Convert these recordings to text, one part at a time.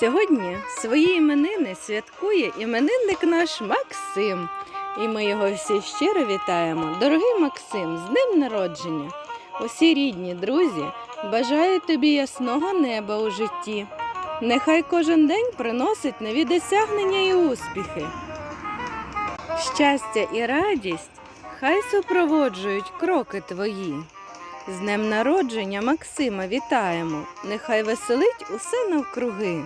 Сьогодні свої іменини святкує іменинник наш Максим. І ми його всі щиро вітаємо. Дорогий Максим, з днем народження! Усі рідні друзі бажають тобі ясного неба у житті. Нехай кожен день приносить нові досягнення і успіхи. Щастя і радість хай супроводжують кроки твої. З днем народження Максима вітаємо, нехай веселить усе навкруги.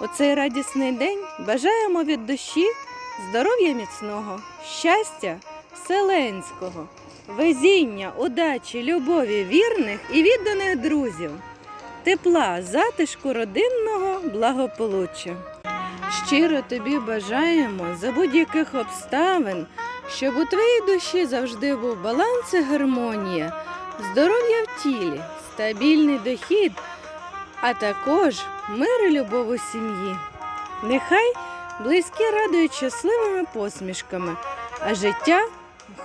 У цей радісний день бажаємо від душі здоров'я міцного, щастя вселенського, везіння, удачі, любові вірних і відданих друзів, тепла, затишку родинного благополуччя. Щиро тобі бажаємо за будь-яких обставин, щоб у твоїй душі завжди був баланс і гармонія, здоров'я в тілі, стабільний дохід, а також мир і любов у сім'ї. Нехай близькі радують щасливими посмішками, а життя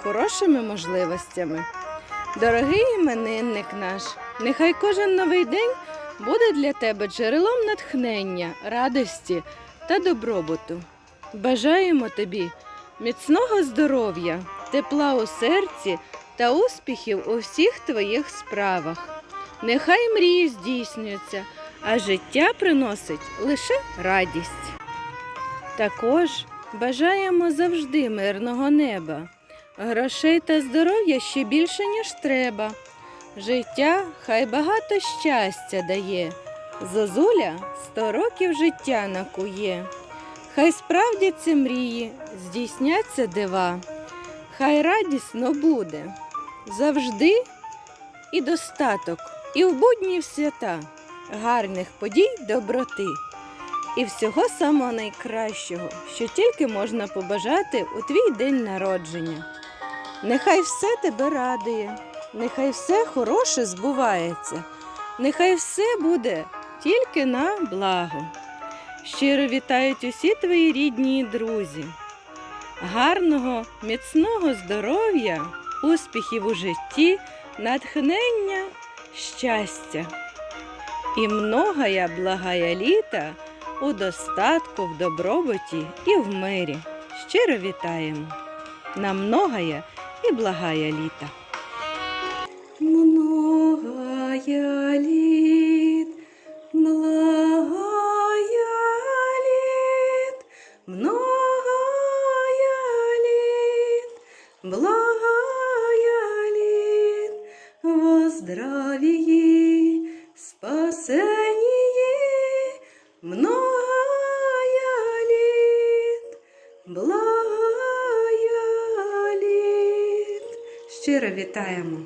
хорошими можливостями. Дорогий іменинник наш, нехай кожен новий день буде для тебе джерелом натхнення, радості та добробуту. Бажаємо тобі міцного здоров'я, тепла у серці та успіхів у всіх твоїх справах. Нехай мрії здійснюються, а життя приносить лише радість. Також бажаємо завжди мирного неба, грошей та здоров'я ще більше, ніж треба. Життя хай багато щастя дає. Зозуля сто років життя накує. Хай справдяться мрії, здійсняться дива. Хай радісно буде завжди і достаток, і в будні свята, гарних подій доброти і всього самого найкращого, що тільки можна побажати у твій день народження. Нехай все тебе радує, нехай все хороше збувається, нехай все буде тільки на благо. Щиро вітають усі твої рідні і друзі. Гарного, міцного здоров'я, успіхів у житті, натхнення, щастя. І многая благая літа у достатку, в добробуті і в мирі. Щиро вітаємо. На многая і благая літа. Многая літ, благая літ, многая здравии, спасении, многая літ, благая літ. Щиро вітаємо.